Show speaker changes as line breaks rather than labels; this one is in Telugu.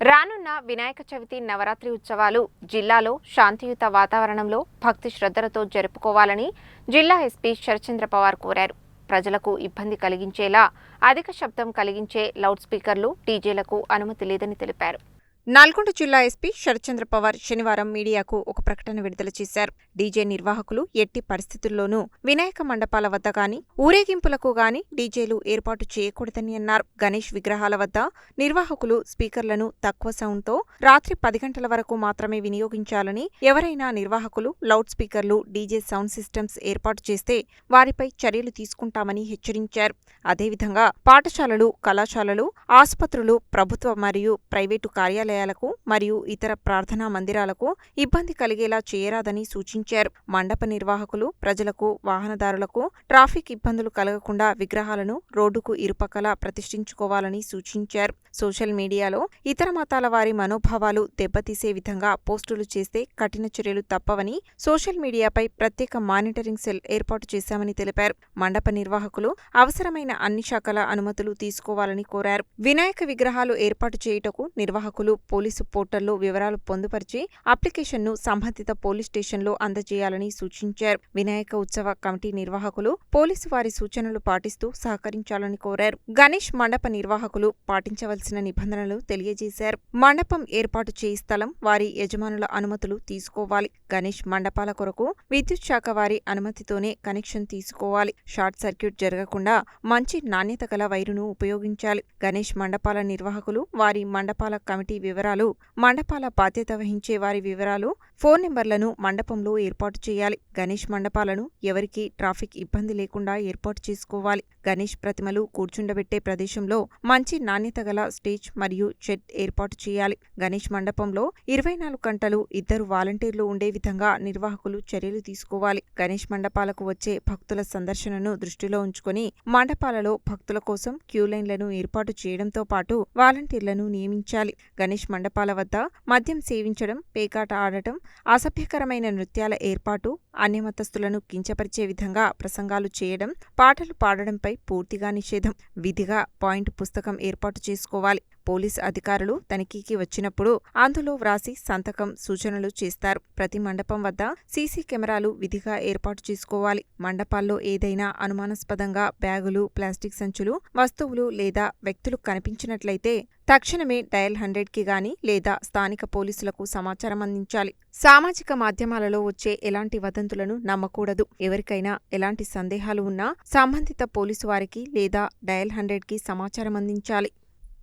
రానున్న వినాయక చవితి నవరాత్రి ఉత్సవాలు జిల్లాలో శాంతియుత వాతావరణంలో భక్తి శ్రద్ధలతో జరుపుకోవాలని జిల్లా ఎస్పీ శరచంద్ర పవార్ కోరారు. ప్రజలకు ఇబ్బంది కలిగించేలా అధిక శబ్దం కలిగించే లౌడ్ స్పీకర్లు డీజేలకు అనుమతి లేదని తెలిపారు. నల్గొండ జిల్లా ఎస్పీ శరత్చంద్ర పవార్ శనివారం మీడియాకు ఒక ప్రకటన విడుదల చేశారు. డీజే నిర్వాహకులు ఎట్టి పరిస్థితుల్లోనూ వినాయక మండపాల వద్ద గాని ఊరేగింపులకు గాని డీజేలు ఏర్పాటు చేయకూడదని అన్నారు. గణేష్ విగ్రహాల వద్ద నిర్వాహకులు స్పీకర్లను తక్కువ సౌండ్తో రాత్రి పది గంటల వరకు మాత్రమే వినియోగించాలని ఎవరైనా నిర్వాహకులు లౌడ్ స్పీకర్లు డీజే సౌండ్ సిస్టమ్స్ ఏర్పాటు చేస్తే వారిపై చర్యలు తీసుకుంటామని హెచ్చరించారు. అదేవిధంగా పాఠశాలలు కళాశాలలు ఆసుపత్రులు ప్రభుత్వ మరియు ప్రైవేటు దేవాలయాలకు మరియు ఇతర ప్రార్థనా మందిరాలకు ఇబ్బంది కలిగేలా చేయరాదని సూచించారు. మండప నిర్వాహకులు ప్రజలకు వాహనదారులకు ట్రాఫిక్ ఇబ్బందులు కలగకుండా విగ్రహాలను రోడ్డుకు ఇరుపక్కల ప్రతిష్ఠించుకోవాలని సూచించారు. సోషల్ మీడియాలో ఇతర మతాల వారి మనోభావాలు దెబ్బతీసే విధంగా పోస్టులు చేస్తే కఠిన చర్యలు తప్పవని సోషల్ మీడియాపై ప్రత్యేక మానిటరింగ్ సెల్ ఏర్పాటు చేశామని తెలిపారు. మండప నిర్వాహకులు అవసరమైన అన్ని శాఖల అనుమతులు తీసుకోవాలని కోరారు. వినాయక విగ్రహాలు ఏర్పాటు చేయుటకు నిర్వాహకులు పోలీసు పోర్టల్లో వివరాలు పొందుపరిచి అప్లికేషన్ను సంబంధిత పోలీస్ స్టేషన్లో అందజేయాలని సూచించారు. వినాయక ఉత్సవ కమిటీ నిర్వాహకులు పోలీసు వారి సూచనలు పాటిస్తూ సహకరించాలని కోరారు. గణేష్ మండప నిర్వాహకులు పాటించవలసిన నిబంధనలు తెలియజేశారు. మండపం ఏర్పాటు చేయి స్థలం వారి యజమానుల అనుమతులు తీసుకోవాలి. గణేష్ మండపాల కొరకు విద్యుత్ శాఖ వారి అనుమతితోనే కనెక్షన్ తీసుకోవాలి. షార్ట్ సర్క్యూట్ జరగకుండా మంచి నాణ్యత గల వైరును ఉపయోగించాలి. గణేష్ మండపాల నిర్వాహకులు వారి మండపాల కమిటీ వివరాలు మండపాల బాధ్యత వహించే వారి వివరాలు ఫోన్ నెంబర్లను మండపంలో ఏర్పాటు చేయాలి. గణేష్ మండపాలను ఎవరికీ ట్రాఫిక్ ఇబ్బంది లేకుండా ఏర్పాటు చేసుకోవాలి. గణేష్ ప్రతిమలు కూర్చుండబెట్టే ప్రదేశంలో మంచి నాణ్యత గల స్టేజ్ మరియు షెడ్ ఏర్పాటు చేయాలి. గణేష్ మండపంలో ఇరవై నాలుగు గంటలు ఇద్దరు వాలంటీర్లు ఉండే విధంగా నిర్వాహకులు చర్యలు తీసుకోవాలి. గణేష్ మండపాలకు వచ్చే భక్తుల సందర్శనను దృష్టిలో ఉంచుకొని మండపాలలో భక్తుల కోసం క్యూ లైన్లను ఏర్పాటు చేయడంతో పాటు వాలంటీర్లను నియమించాలి. గణేష్ మండపాల వద్ద మద్యం సేవించడం పేకాట ఆడటం అసభ్యకరమైన నృత్యాల ఏర్పాటు అన్యమతస్థులను కించపరిచే విధంగా ప్రసంగాలు చేయడం పాటలు పాడడంపై పూర్తిగా నిషేధం. విధిగా పాయింట్ పుస్తకం ఏర్పాటు చేసుకోవాలి. పోలీస్ అధికారులు తనిఖీకి వచ్చినప్పుడు అందులో వ్రాసి సంతకం సూచనలు చేస్తారు. ప్రతి మండపం వద్ద సీసీ కెమెరాలు విధిగా ఏర్పాటు చేసుకోవాలి. మండపాల్లో ఏదైనా అనుమానాస్పదంగా బ్యాగులు ప్లాస్టిక్ సంచులు వస్తువులు లేదా వ్యక్తులు కనిపించినట్లయితే తక్షణమే డయల్ హండ్రెడ్కి గాని లేదా స్థానిక పోలీసులకు సమాచారం అందించాలి. సామాజిక మాధ్యమాలలో వచ్చే ఎలాంటి వదంతులను నమ్మకూడదు. ఎవరికైనా ఎలాంటి సందేహాలు ఉన్నా సంబంధిత పోలీసు వారికి లేదా డయల్ హండ్రెడ్కి సమాచారం అందించాలి.